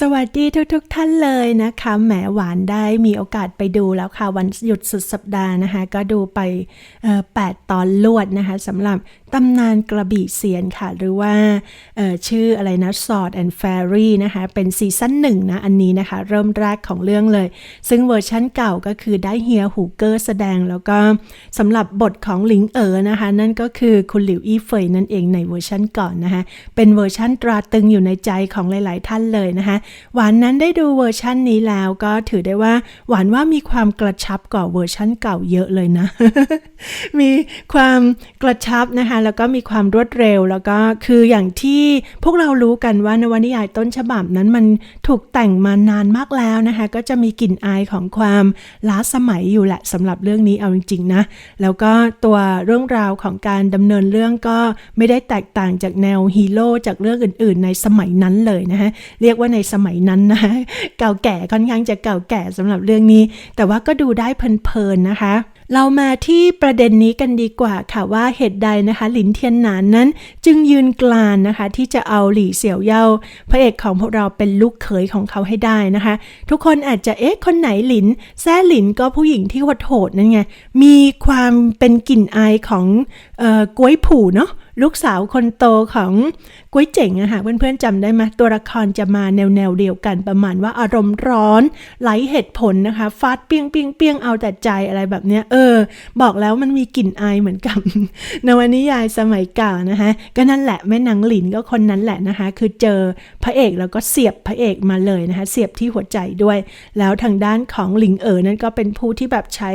สวัสดีทุกๆทท่านเลยนะคะแหมหวานได้มีโอกาสไปดูแล้วค่ะ วันหยุดสุดสัปดาห์นะคะ ก็ดูไปแปดตอนลวดนะคะสำหรับตำนานกระบี่เสียนค่ะ หรือว่าชื่ออะไรนะ Sword and Fairy นะคะ เป็นซีซั่นหนึ่งนะ อันนี้นะคะ เริ่มแรกของเรื่องเลย ซึ่งเวอร์ชั่นเก่าก็คือได้เฮียหูเกอร์แสดง แล้วก็สำหรับบทของหลิงเอ๋อนะคะ นั่นก็คือคุณหลิวอี้เฟยนั่นเองในเวอร์ชั่นก่อนนะคะ เป็นเวอร์ชั่นตราตรึงอยู่ในใจของหลาย ๆ ท่านเลยนะคะ หวานนั้นได้ดูเวอร์ชั่นนี้แล้วก็ถือได้ว่าหวานว่ามีความกระชับกว่าเวอร์ชั่นเก่าเยอะเลยนะ มีความกระชับนะคะแล้วก็มีความรวดเร็ว แล้วก็คืออย่างที่พวกเรารู้กันว่านวนิยายต้นฉบับนั้นมันถูกแต่งมานานมากแล้วนะคะ ก็จะมีกลิ่นอายของความล้าสมัยอยู่แหละสำหรับเรื่องนี้เอาจริงๆนะ แล้วก็ตัวเรื่องราวของการดำเนินเรื่องก็ไม่ได้แตกต่างจากแนวฮีโร่จากเรื่องอื่น ๆ ในสมัยนั้นเลยนะคะเรียกว่าในสมัยนั้นนะเก่าแก่ค่อนข้างจะเก่าแก่สำหรับเรื่องนี้ แต่ว่าก็ดูได้เพลินๆนะคะ เรามาที่ประเด็นนี้กันดีกว่าค่ะว่าเหตุใดนะคะ หลินเทียนหนานนั้นจึงยืนกลานนะคะ ที่จะเอาหลี่เสี่ยวเย่าพระเอกของพวกเราเป็นลูกเขยของเขาให้ได้นะคะ ทุกคนอาจจะเอ๊ะคนไหนหลินแซ่หลินก็ผู้หญิงที่โหดๆนั่นไงมีความเป็นกลิ่นอายของเอ่อกล้วยผู่เนาะ ลูกสาวคนโตของกุ้ยเจ๋งอะค่ะเพื่อนๆจำได้ไหมตัวละครจะมาแนวแนวเดียวกันประมาณว่าอารมณ์ร้อนไร้เหตุผลนะคะฟาดเปียงเปียงเปียงเอาแต่ใจอะไรแบบเนี้ยเออ บอกแล้วมันมีกลิ่นอายเหมือนกับนวนิยายสมัยเก่านะคะก็นั่นแหละแม่นางหลินก็คนนั้นแหละนะคะคือเจอพระเอกแล้วก็เสียบพระเอกมาเลยนะคะเสียบที่หัวใจด้วย แล้วทางด้านของหลิงเอ๋อนั้นก็เป็นผู้ที่แบบใช้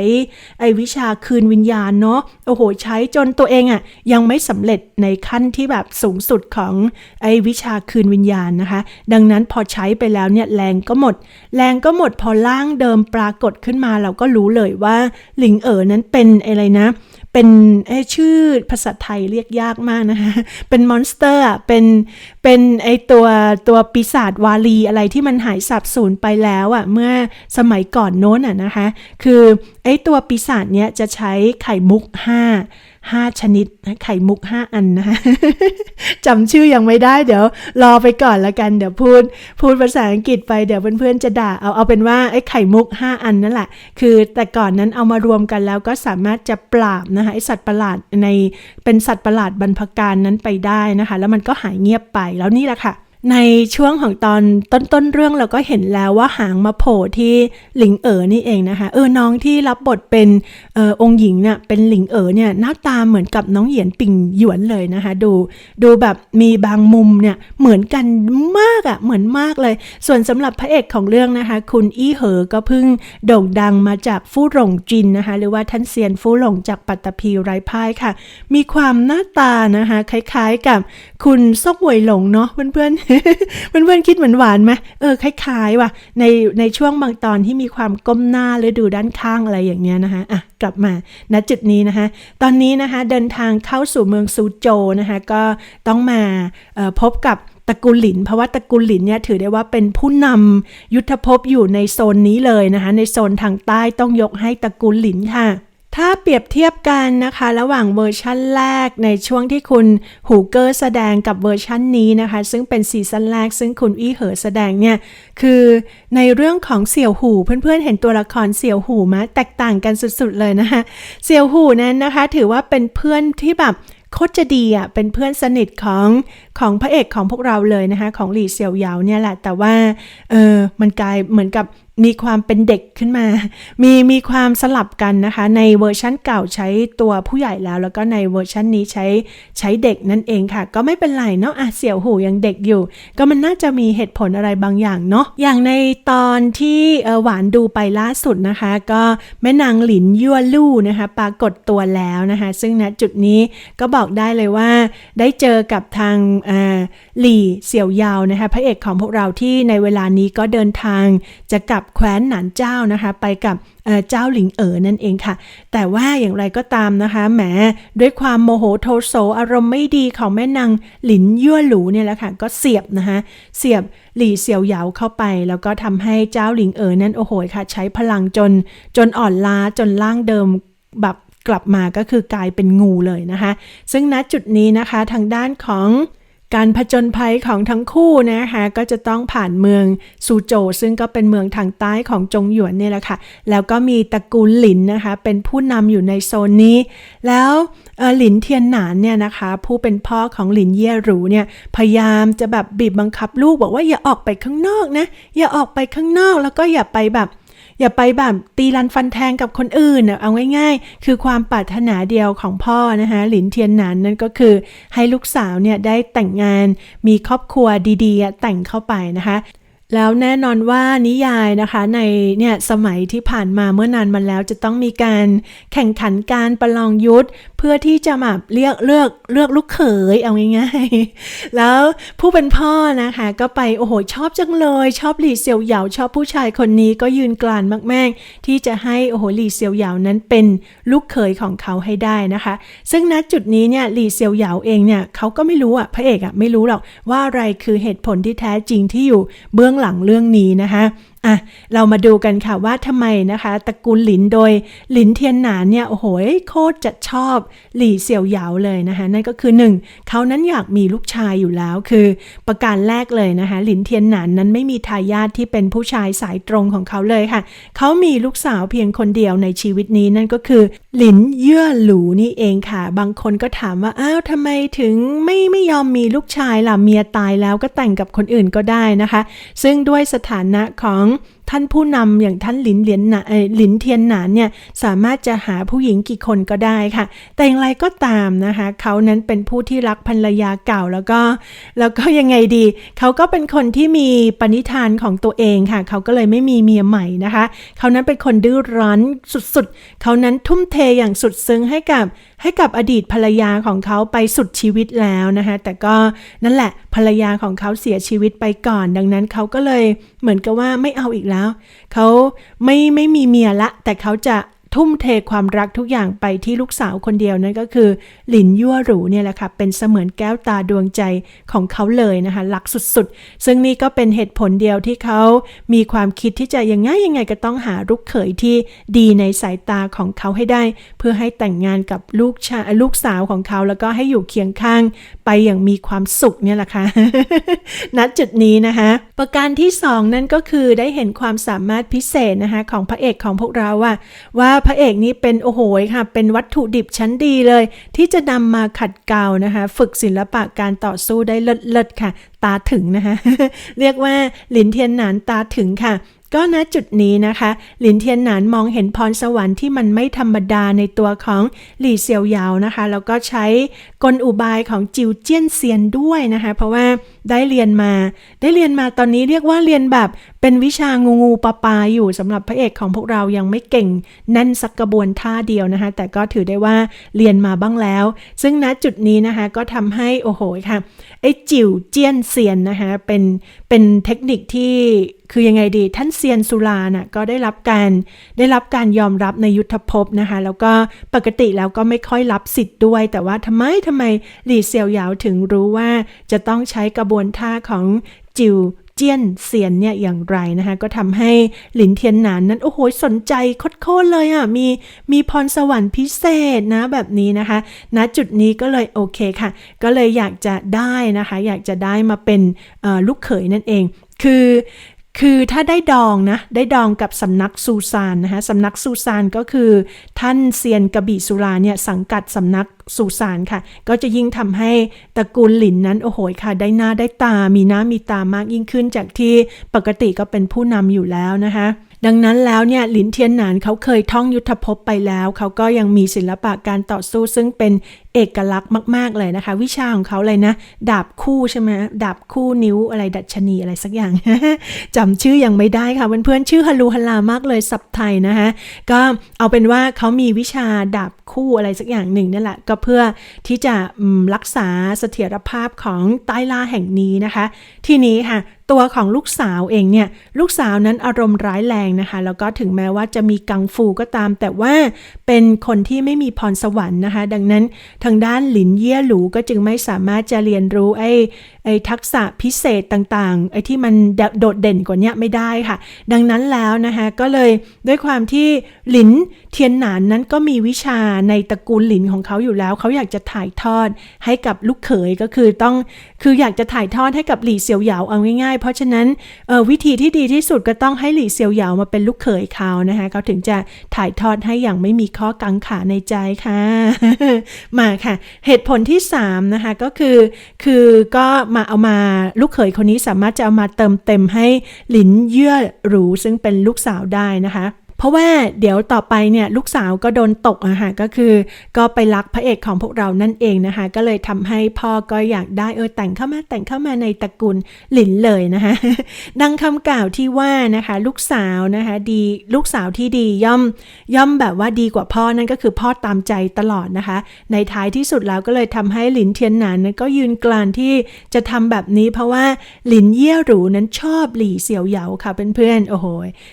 ไอวิชาคืนวิญญาณเนาะโอ้โหใช้จนตัวเองอะยังไม่สำเร็จ ในขั้นที่แบบสูงสุดของไอ้วิชาคืนวิญญาณนะคะ ดังนั้นพอใช้ไปแล้วเนี่ยแรงก็หมด แรงก็หมดพอล่างเดิมปรากฏขึ้นมาเราก็รู้เลยว่าหลิงเอ๋อนั้นเป็นอะไรนะ เป็นเอ้ยชื่อภาษาไทยเรียกยากมากนะคะ เป็นมอนสเตอร์เป็นเป็นไอตัวตัวปีศาจวาลีอะไรที่มันหายสับสูญไปแล้วอะเมื่อสมัยก่อนโน้นอะนะคะ คือไอตัวปีศาจเนี้ยจะใช้ไข่มุก5 5ชนิดไข่มุก5อันนะคะจำชื่อยังไม่ได้เดี๋ยวรอไปก่อนละกันเดี๋ยวพูด พูดภาษาอังกฤษไปเดี๋ยวเพื่อนๆจะด่าเอาเอาเป็นว่าไอ้ไข่มุก5อันนั่นแหละ คือแต่ก่อนนั้นเอามารวมกันแล้วก็สามารถจะปราบนะคะไอสัตว์ประหลาดในเป็นสัตว์ประหลาดบรรพการนั้นไปได้นะคะ แล้วมันก็หายเงียบไปแล้วนี่แหละค่ะ ในช่วงของตอนต้นๆเรื่องเราก็เห็นแล้วว่าหางมาโผล่ที่หลิงเอ๋อนี่เองนะคะ เออน้องที่รับบทเป็นออองค์หญิงเนี่ยเป็นหลิงเอ๋อเนี่ยหน้าตาเหมือนกับน้องเหยียนปิงหยวนเลยนะคะ ดูดูแบบมีบางมุมเนี่ยเหมือนกันมากอะ่ะเหมือนมากเลย ส่วนสำหรับพระเอกของเรื่องนะคะ คุณอี้เหอก็เพิ่งโด่งดังมาจากฟู่หลงจินนะคะ หรือว่าท่านเซียนฟู่หลงจากปัตตภีไร้พ่ายค่ะ มีความหน้าตานะคะ คล้ายๆกับคุณซกหวยหลงเนาะเพื่อนๆเพื่อนๆคิดเหมือนหวานไหมเออคล้ายๆว่ะในในช่วงบางตอนที่มีความก้มหน้าหรือดูด้านข้างอะไรอย่างเงี้ยนะคะอะกลับมาณจุดนี้นะคะ ตอนนี้นะคะเดินทางเข้าสู่เมืองซูโจนะคะก็ต้องมาออพบกับตระกูลหลิน เพราะว่าตระกูลหลินเนี่ยถือได้ว่าเป็นผู้นำยุทธภพอยู่ในโซนนี้เลยนะคะในโซนทางใต้ต้องยกให้ตระกูลหลินค่ะ ถ้าเปรียบเทียบกันนะคะ ระหว่างเวอร์ชั่นแรกในช่วงที่คุณหูเกอร์แสดงกับเวอร์ชั่นนี้นะคะ ซึ่งเป็นซีซั่นแรก ซึ่งคุณอี้เหอแสดงเนี่ย คือในเรื่องของเสี่ยวหูเพื่อนๆเห็นตัวละครเสี่ยวหูไหมแตกต่างกันสุดๆเลยนะคะ เสี่ยวหูนั้นนะคะ ถือว่าเป็นเพื่อนที่แบบโคตรจะดีอะเป็นเพื่อนสนิทของของพระเอกของพวกเราเลยนะคะ ของหลี่เซียวเหยาเนี่ยแหละแต่ว่าเออมันกลายเหมือนกับมีความเป็นเด็กขึ้นมา มีมีความสลับกันนะคะ ในเวอร์ชั่นเก่าใช้ตัวผู้ใหญ่แล้ว แล้วก็ในเวอร์ชันนี้ใช้ใช้เด็กนั่นเองค่ะ ก็ไม่เป็นไรเนาะอะเสี่ยวหูยังเด็กอยู่ ก็มันน่าจะมีเหตุผลอะไรบางอย่างเนาะ อย่างในตอนที่หวานดูไปล่าสุดนะคะ ก็แม่นางหลินยั่วลู่นะคะ ปรากฏตัวแล้วนะคะ ซึ่งณจุดนี้ก็บอกได้เลยว่า ได้เจอกับทางหลี่เสี่ยวยาวนะคะพระเอกของพวกเราที่ในเวลานี้ก็เดินทางจะกลับแคว้นหนานเจ้านะคะ ไปกับเจ้าหลิงเอ๋อนั่นเองค่ะ แต่ว่าอย่างไรก็ตามนะคะแหมด้วยความโมโหโทโสอารมณ์ไม่ดีของแม่นางหลินยั่วหลูเนี่ยแหละค่ะก็เสียบนะคะเสียบหลี่เสี่ยวเหยาเข้าไป แล้วก็ทำให้เจ้าหลิงเอ๋อนั้นโอ้โหค่ะ ใช้พลังจนจนอ่อนล้าจนร่างเดิมแบบกลับมาก็คือกลายเป็นงูเลยนะคะ ซึ่งณจุดนี้นะคะทางด้านของ การผจญภัยของทั้งคู่นะคะก็จะต้องผ่านเมืองซูโจ ซึ่งก็เป็นเมืองทางใต้ของจงหยวนเนี่ยแหละค่ะ แล้วก็มีตระกูลหลินนะคะเป็นผู้นำอยู่ในโซนนี้ แล้วหลินเทียนหนานเนี่ยนะคะ ผู้เป็นพ่อของหลินเย่หรูเนี่ยพยายามจะแบบบีบบังคับลูกบอกว่าอย่าออกไปข้างนอกนะอย่าออกไปข้างนอกแล้วก็อย่าไปแบบ อย่าไปแบบตีรันฟันแทงกับคนอื่นเอาง่ายๆ คือความปรารถนาเดียวของพ่อนะคะหลินเทียนหนานนั่นก็คือให้ลูกสาวเนี่ยได้แต่งงานมีครอบครัวดีๆ แต่งเข้าไปนะคะ แล้วแน่นอนว่านิยายนะคะในเนี่ยสมัยที่ผ่านมาเมื่อนานมาแล้วจะต้องมีการแข่งขันการประลองยุทธเพื่อที่จะแบบเลือกเลือกเลือกลูกเขยเอาง่ายๆ แล้วผู้เป็นพ่อนะคะก็ไปโอ้โหชอบจังเลย ชอบหลี่เซียวเหยาชอบผู้ชายคนนี้ก็ยืนกลานมากๆ ที่จะให้โอ้โหหลี่เซียวเหยานั้นเป็นลูกเขยของเขาให้ได้นะคะ ซึ่งณจุดนี้เนี่ยหลี่เซียวเหยาเองเนี่ยเขาก็ไม่รู้อะพระเอกอะไม่รู้หรอกว่าอะไรคือเหตุผลที่แท้จริงที่อยู่เบื้องหลังเรื่องนี้นะคะ อะเรามาดูกันค่ะว่าทำไมนะคะตระกูลหลินโดยหลินเทียนหนานเนี่ยโอ้โหโคตรจะชอบหลี่เซียวเหยาเลยนะคะนั่นก็คือหนึ่งเขานั้นอยากมีลูกชายอยู่แล้วคือ ประการแรกเลยนะคะหลินเทียนหนานนั้นไม่มีทายาทที่เป็นผู้ชายสายตรงของเขาเลยค่ะเขามีลูกสาวเพียงคนเดียวในชีวิตนี้นั่นก็คือหลินเย่อหลูนี่เองค่ะ บางคนก็ถามว่าอ้าวทำไมถึงไม่ไม่ยอมมีลูกชายล่ะเมียตายแล้วก็แต่งกับคนอื่นก็ได้นะคะ ซึ่งด้วยสถานะของ Então, ท่านผู้นำอย่างท่านหลินเหรียญหนาหลินเทียนหนานเนี่ยสามารถจะหาผู้หญิงกี่คนก็ได้ค่ะ แต่อย่างไรก็ตามนะคะ เขานั้นเป็นผู้ที่รักภรรยาเก่าแล้วก็ แล้วก็ยังไงดี เขาก็เป็นคนที่มีปณิธานของตัวเองค่ะ เขาก็เลยไม่มีเมียใหม่นะคะ เขานั้นเป็นคนดื้อรั้นสุดๆ เขานั้นทุ่มเทอย่างสุดซึ้งให้กับให้กับอดีตภรรยาของเขาไปสุดชีวิตแล้วนะคะแต่ก็นั่นแหละภรรยาของเขาเสียชีวิตไปก่อน ดังนั้นเขาก็เลยเหมือนกับว่าไม่เอาอีกแล้วเขาไม่ไม่มีเมียละ แต่เขาจะ ทุ่มเทความรักทุกอย่างไปที่ลูกสาวคนเดียวนั่นก็คือ หลินยั่วหรูเนี่ยแหละค่ะ เป็นเสมือนแก้วตาดวงใจของเขาเลยนะคะรักสุดๆ ซึ่งนี่ก็เป็นเหตุผลเดียวที่เขามีความคิดที่จะยังไงยังไงก็ต้องหาลูกเขยที่ดีในสายตาของเขาให้ได้ เพื่อให้แต่งงานกับลูกชายลูกสาวของเขาแล้วก็ให้อยู่เคียงข้างไปอย่างมีความสุขเนี่ยแหละค่ะณจุดนี้นะคะ ประการที่สองนั่นก็คือได้เห็นความสามารถพิเศษนะคะของพระเอกของพวกเราว่าว่าพระเอกนี้เป็นโอ้โหค่ะ เป็นวัตถุดิบชั้นดีเลย ที่จะนำมาขัดเกลานะคะ ฝึกศิลปะการต่อสู้ได้เลิศๆค่ะ ตาถึงนะคะ เรียกว่าหลินเทียนหนานตาถึงค่ะก็ณจุดนี้นะคะ หลินเทียนหนานมองเห็นพรสวรรค์ที่มันไม่ธรรมดาในตัวของหลี่เซียวยาวนะคะ แล้วก็ใช้กลอุบายของจิวเจี้ยนเซียนด้วยนะคะ เพราะว่าได้เรียนมา ได้เรียนมาตอนนี้เรียกว่าเรียนแบบเป็นวิชางูงูปลาปลาอยู่สำหรับพระเอกของพวกเรายังไม่เก่งแน่นสักกระบวนท่าเดียวนะคะ แต่ก็ถือได้ว่าเรียนมาบ้างแล้ว ซึ่งณจุดนี้นะคะก็ทำให้โอ้โหค่ะไอ้จิ๋วเจี้ยนเซียนนะคะเป็นเป็นเทคนิคที่คือยังไงดีท่านเซียนสุราน่ะก็ได้รับการได้รับการยอมรับในยุทธภพนะคะ แล้วก็ปกติแล้วก็ไม่ค่อยรับสิทธิ์ด้วย แต่ว่าทำไมทำไมหลี่เซียวหยาถึงรู้ว่าจะต้องใช้กระบวนท่าของจิวเจี้ยนเซียนเนี่ยอย่างไรนะคะก็ทำให้หลินเทียนหนานนั้น โอ้โหสนใจโคตรเลยอะมีมีพรสวรรค์พิเศษนะแบบนี้นะคะณจุดนี้ก็เลยโอเคค่ะ ก็เลยอยากจะได้นะคะ อยากจะได้มาเป็นลูกเขยนั่นเอง คือ คือถ้าได้ดองนะ ได้ดองกับสำนักซูซานนะคะสำนักซูซานก็คือ ท่านเซียนกระบี่สุราเนี่ยสังกัดสำนักซูซานค่ะ ก็จะยิ่งทำให้ตระกูลหลินนั้นโอ้โหค่ะ ได้หน้าได้ตา มีหน้ามีตามากยิ่งขึ้นจากที่ปกติก็เป็นผู้นำอยู่แล้วนะคะดังนั้นแล้วเนี่ยหลินเทียนหนานเขาเคยท่องยุทธภพไปแล้ว เขาก็ยังมีศิลปะการต่อสู้ซึ่งเป็น เอกลักษณ์มาก ๆ เลยนะคะ วิชาของเขาเลยนะ ดาบคู่ใช่ไหมดาบคู่นิ้วอะไรดัชนีอะไรสักอย่างจำชื่อยังไม่ได้ค่ะเพื่อนๆชื่อฮัลูฮัลามากเลยสับไทยนะคะก็เอาเป็นว่าเขามีวิชาดาบคู่อะไรสักอย่างหนึ่งนั่นแหละก็เพื่อที่จะรักษาเสถียรภาพของใต้ล่าแห่งนี้นะคะ ทีนี้ค่ะตัวของลูกสาวเองเนี่ยลูกสาวนั้นอารมณ์ร้ายแรงนะคะ แล้วก็ถึงแม้ว่าจะมีกังฟูก็ตาม แต่ว่าเป็นคนที่ไม่มีพรสวรรค์นะคะ ดังนั้นทางด้านหลินเย่ยหลูก็จึงไม่สามารถจะเรียนรู้ไอ้ไอ้ทักษะพิเศษต่างๆไอ้ที่มันโดดเด่นกว่านี้ไม่ได้ค่ะ ดังนั้นแล้วนะคะก็เลยด้วยความที่หลินเทียนหนานนั้นก็มีวิชาในตระกูลหลินของเขาอยู่แล้ว เขาอยากจะถ่ายทอดให้กับลูกเขยก็คือต้องคืออยากจะถ่ายทอดให้กับหลี่เซียวหยาเอาง่ายๆ เพราะฉะนั้นวิธีที่ดีที่สุดก็ต้องให้หลี่เซียวหยามาเป็นลูกเขยเขานะคะเขาถึงจะถ่ายทอดให้อย่างไม่มีข้อกังขาในใจค่ะมาค่ะ เหตุผลที่3นะคะก็คือ คือก็มาเอามาลูกเขยคนนี้สามารถจะเอามาเติมเต็มให้หลินเยื่อหรูซึ่งเป็นลูกสาวได้นะคะ เพราะว่าเดี๋ยวต่อไปเนี่ยลูกสาวก็โดนตกอะค่ะก็คือ ก็ไปรักพระเอกของพวกเรานั่นเองนะคะ ก็เลยทำให้พ่อก็อยากได้เออแต่งเข้ามาแต่งเข้ามาในตระกูลหลินเลยนะคะดังคำกล่าวที่ว่านะคะลูกสาวนะคะดีลูกสาวที่ดีย่อมย่อมแบบว่าดีกว่าพ่อนั่นก็คือพ่อตามใจตลอดนะคะ ในท้ายที่สุดแล้วก็เลยทำให้หลินเทียนหนานก็ยืนกลานที่จะทำแบบนี้ เพราะว่าหลินเย่ยหรูนั้นชอบหลี่เสี่ยวเหยาค่ะเพื่อนๆโอ้โห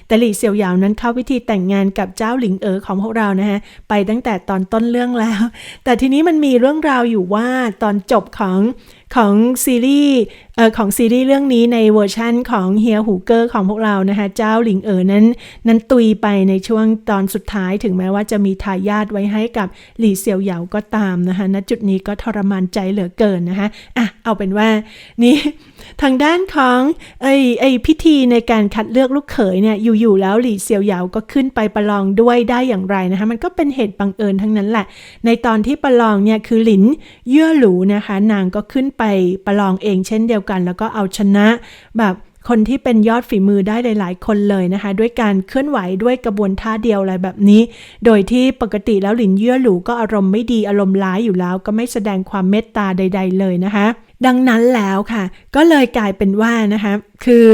แต่หลี่เสี่ยวเหยานั้นเข้าพิธีแต่งงานกับเจ้าหลิงเอ๋อของพวกเรานะฮะไปตั้งแต่ตอนต้นเรื่องแล้ว แต่ทีนี้มันมีเรื่องราวอยู่ว่าตอนจบของ ของซีรีส์ของซีรีส์เรื่องนี้ในเวอร์ชั่นของเฮียหูเกอร์ของพวกเรานะคะ เจ้าหลิงเอ๋อนั้น นั้นตุยไปในช่วงตอนสุดท้ายถึงแม้ว่าจะมีทายาทไว้ให้กับหลี่เซียวเหยาก็ตามนะคะณจุดนี้ก็ทรมานใจเหลือเกินนะคะอะเอาเป็นว่านี่ทางด้านของไอ้ไอ้พิธีในการคัดเลือกลูกเขยเนี่ยอยู่ๆแล้วหลี่เซียวเหยาก็ขึ้นไปประลองด้วยได้อย่างไรนะคะมันก็เป็นเหตุบังเอิญทั้งนั้นแหละ ในตอนที่ประลองเนี่ยคือหลินเยื่อหลูนะคะ นางก็ขึ้นไปประลองเองเช่นเดียวกัน แล้วก็เอาชนะแบบคนที่เป็นยอดฝีมือได้หลาย ๆ คนเลยนะคะ ด้วยการเคลื่อนไหวด้วยกระบวนท่าเดียวอะไรแบบนี้ โดยที่ปกติแล้วหลินเยื่อหลูก็อารมณ์ไม่ดีอารมณ์ร้ายอยู่แล้ว ก็ไม่แสดงความเมตตาใด ๆ เลยนะคะดังนั้นแล้วค่ะ ก็เลยกลายเป็นว่านะคะคือ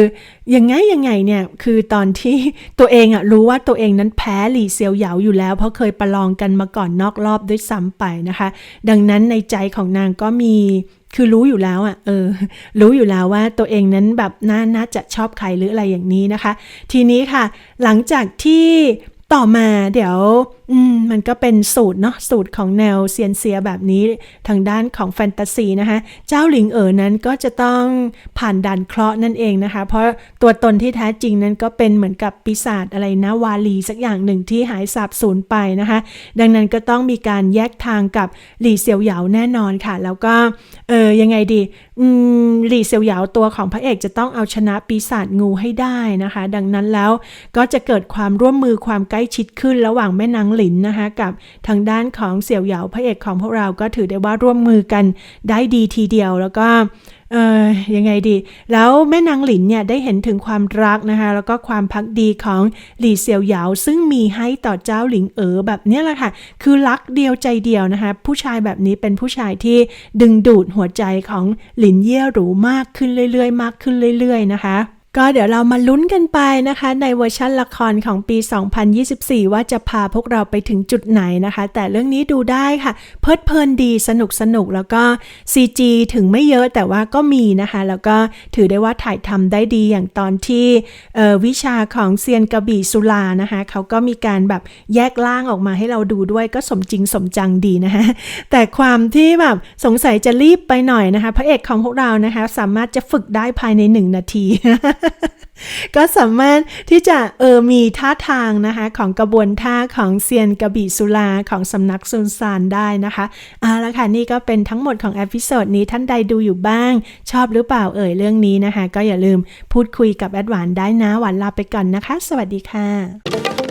ยังไงยังไงเนี่ยคือตอนที่ตัวเองอะรู้ว่าตัวเองนั้นแพ้หลี่เซียวเหยาอยู่แล้ว เพราะเคยประลองกันมาก่อนนอกรอบด้วยซ้ำไปนะคะ ดังนั้นในใจของนางก็มี คือรู้อยู่แล้วอะ่ะเออ รู้อยู่แล้วว่าตัวเองนั้นแบบน่าน่าจะชอบใครหรืออะไรอย่างนี้นะคะ ทีนี้ค่ะ หลังจากที่ ต่อมาเดี๋ยวมมันก็เป็นสูตรเนาะสูตรของแนวเซียนเซียแบบนี้ทางด้านของแฟนตาซีนะคะเจ้าหลิงเอ๋อนั้นก็จะต้องผ่านด่านเคราะห์นั่นเองนะคะ เพราะตัวตนที่แท้จริงนั้นก็เป็นเหมือนกับปีศาจอะไรนะวาลีสักอย่างหนึ่งที่หายสาบสูญไปนะคะ ดังนั้นก็ต้องมีการแยกทางกับหลี่เซียวเหยาแน่นอนค่ะ แล้วก็เออยังไงดีหลี่เซียวเหยาตัวของพระเอกจะต้องเอาชนะปีศาจงูให้ได้นะคะ ดังนั้นแล้วก็จะเกิดความร่วมมือความกล้ชิดขึ้นระหว่างแม่นางหลินนะคะกับทางด้านของเสี่ยวเหยาพระเอกของพวกเราก็ถือได้ว่าร่วมมือกันได้ดีทีเดียวแล้วก็เออยังไงดี แล้วแม่นางหลินเนี่ยได้เห็นถึงความรักนะคะ แล้วก็ความพักดีของหลี่เซียวเหยาซึ่งมีให้ต่อเจ้าหลิงเอ๋อแบบนี้แหละค่ะ คือรักเดียวใจเดียวนะคะ ผู้ชายแบบนี้เป็นผู้ชายที่ดึงดูดหัวใจของหลินเย่หรูมากขึ้นเรื่อยๆ มากขึ้นเรื่อย ๆ นะคะ ก็เดี๋ยวเรามาลุ้นกันไปนะคะ ในเวอร์ชันละครของปี 2024 ว่าจะพาพวกเราไปถึงจุดไหนนะคะ แต่เรื่องนี้ดูได้ค่ะ เพลิดเพลินดีสนุกสนุกแล้วก็ CG ถึงไม่เยอะแต่ว่าก็มีนะคะ แล้วก็ถือได้ว่าถ่ายทำได้ดีอย่างตอนที่วิชาของเซียนกระบี่สุลานะคะเขาก็มีการแบบแยกล่างออกมาให้เราดูด้วยก็สมจริงสมจังดีนะคะแต่ความที่แบบสงสัยจะรีบไปหน่อยนะคะ พระเอกของพวกเรานะคะ สามารถจะฝึกได้ภายในหนึ่งนาทีก็สามารถที่จะเออมีท่าทางนะคะของกระบวนท่าของเซียนกระบี่สุลาของสำนักซุนซานได้นะคะเอาละค่ะนี่ก็เป็นทั้งหมดของเอพิโซดนี้ท่านใดดูอยู่บ้าง ชอบหรือเปล่าเอ่ยเรื่องนี้นะคะ ก็อย่าลืมพูดคุยกับแอดหวานได้นะหวานลาไปก่อนนะคะ สวัสดีค่ะ